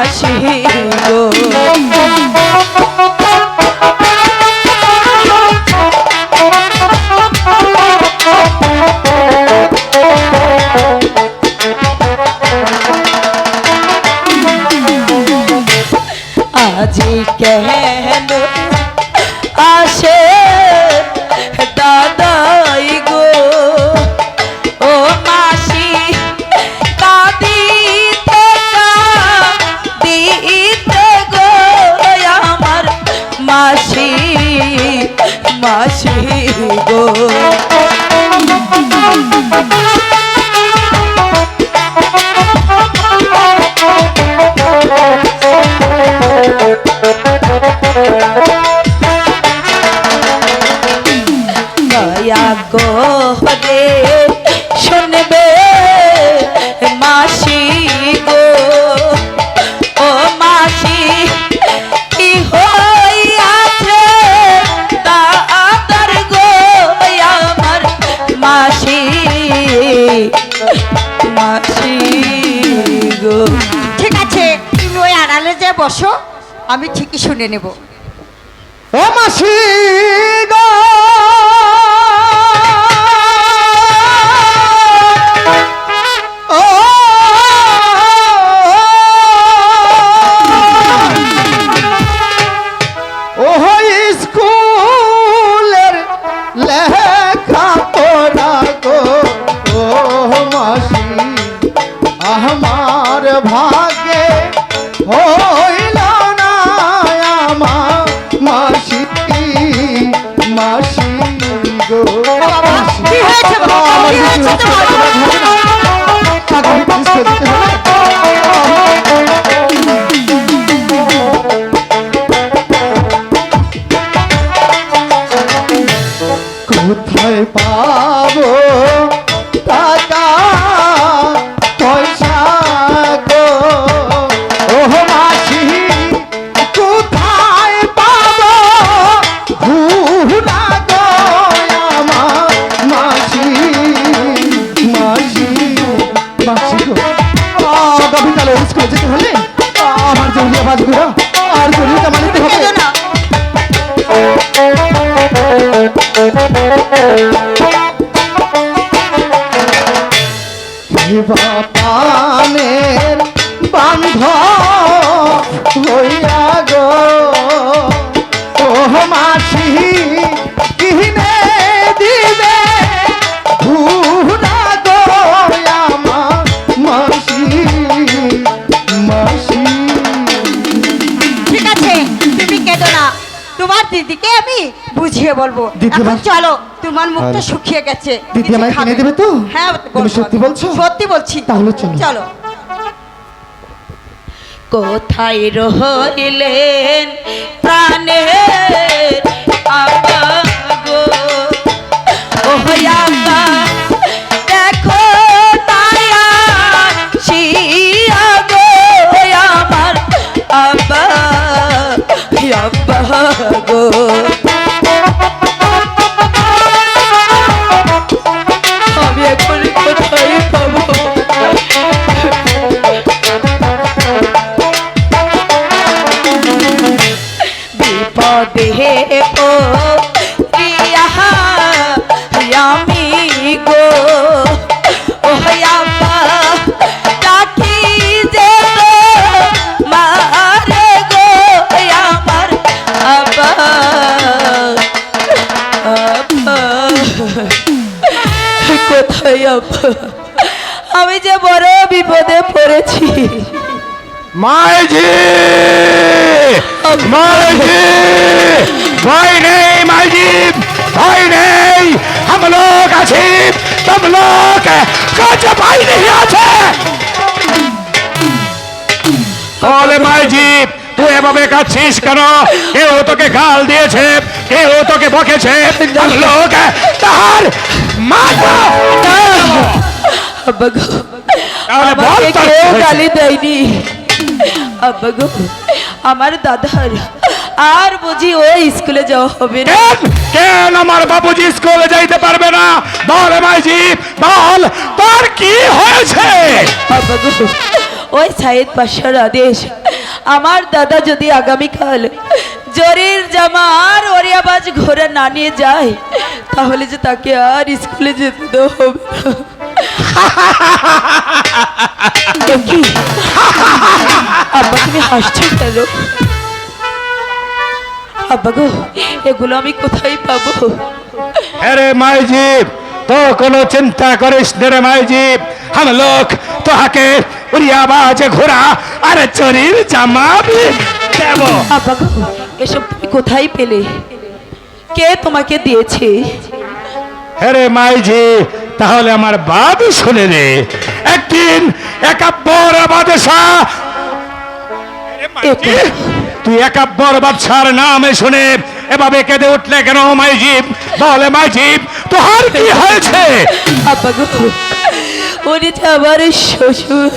আসি। মাসি গো। গো। ঠিক আছে তুমি ওই আড়ালে যে বসো আমি ঠিকই শুনে নেব। ও মাসি গো ভাগে হইল না আমার মাসি মাসি গো কি হয়েছে বাবা? কি হয়েছে তোমার? কোথায় পাবো টাকা জঙ্গলি আওয়াজগুলো আর দুনিয়াটা মানিতে হবে। না। পানের বান্ধ হইয়া গো। ও মাসি। বুঝিয়ে বলব দিদি এখন চলো তোমার মুখটা শুকিয়ে গেছে দিদি আমায়। কিনে দেবে তো? হ্যাঁ তুমি সত্যি বলছো? সত্যি বলছি তাহলে চলো। চলো কোথায় রইলেন আমি যে বড় বিপদে পড়েছি মাইজি माइजी भाई नहीं माइजी भाई नहीं हम लोग আছি तुम लोग কাছে ভাই नहीं আছে বলে মাইজি তুই এভাবে কাচ্ছিস কেন কেউ তোকে গাল দিয়েছে কেউ তোকে বকেছে हम लोग তার মাথা আমাকে কেউ গালি দেয়নি আমার দাদার আর বুঝি ওই স্কুলে যাওয়া হবে না কেন আমার বাবুজি স্কুলে যাইতে পারবে না বল মাইজি বল তোর কি হয়েছে ওই সাইদ পাশার আদেশ আমার দাদা যদি আগামীকাল জরির জামা আর ওরিয়াবাজ ঘোরা না নিয়ে যায় তাহলে যে তাকে আর স্কুলে যেতে দেওয়া হবে না। এ কি? আব্বা তুমি হাসছো কেন আব্বা গো এগুলো আমি কোথায় পাবো अरे माईजीब तो कोनो चिंता करिस ने रे माईजीब हम लोग तो हके उरियाबाज घोड़ा अरे चोरीर জামা भी দেবো আব্বা গো এসব তুমি কোথায় পেলে কে তোমাকে দিয়েছে আরে মাইজি তাহলে আমার বাদ শুনে রে একদিন একাব্বর বাদশাহ এটা তুই একাব্বর বাদশার নামে শুনে এভাবে কেঁদে উঠলে কেন মাইজিব বলে মাইজিব তোহার কি হয়েছে? উনি তো আমার শ্বশুর।